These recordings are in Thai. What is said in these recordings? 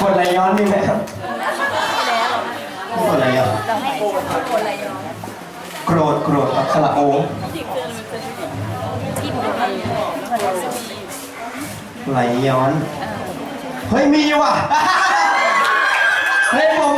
กดไหลย้อนมีไหมครับไม่กดไหลย้อนเราให้โกรธโกรธอะไรย้อนโกรธโกรธอักระโอที่ผมทำอยู่มันรู้สึกดีไหลย้อน เฮ้ยมีว่ะเฮ้ยผม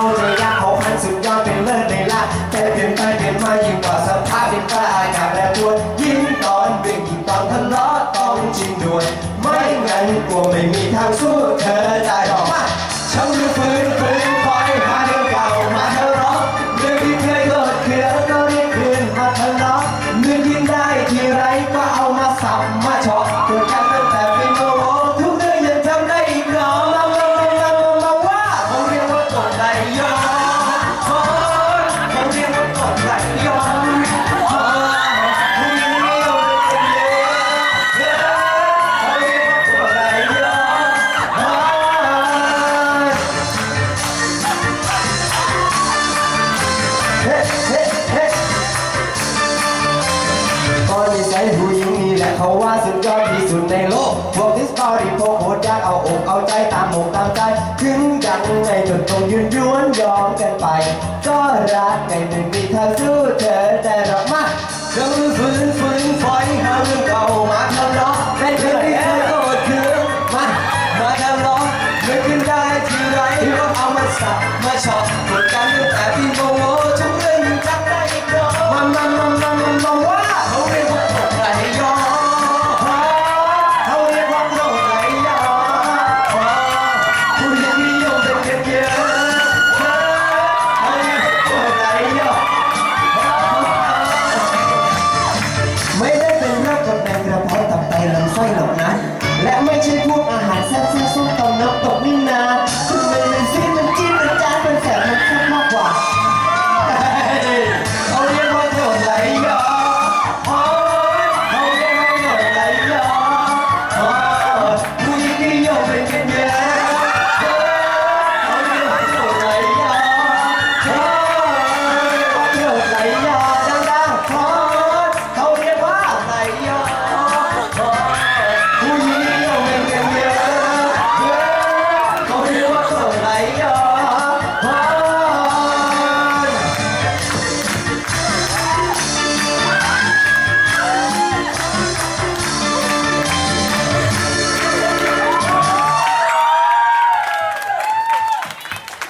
เข้าใจยากเขาพันสุดยอดเป็นเลิศในละแต่เปลี่ยนไปเปลี่ยนมายิ่งกว่าสภาพเป็นกล้าอากาศแปรปรวนยิ่งตอนเบ่งยิ่งตอนทะเลาะต้องจริงด้วย ไม่งั้นกลัวไม่มีทางสู้เธอได้หรอกมาฉันรู้ฟื้นฟื้นคอยหาเรื่องเก่ามาทะเลาะเรื่องที่เคยโกรธเคืองก็เรียกคืนมาทะเลาะเรื่องที่ได้ทีไรก็เอามาสับมาเฉาะเกิดกันตั้งแต่เป็น เขาว่าสุดยอดที่สุดในโลกพวกที่สตอรี่พวกโหดยากเอาอกเอาใจตามหมกตามใจถึงยังในจนต้องยืนย้วนยอมกันไป ก็รักไงไม่มีทางสู้เธอ ไ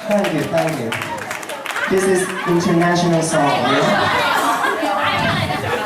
Thank you, thank you. This is international song. Yeah?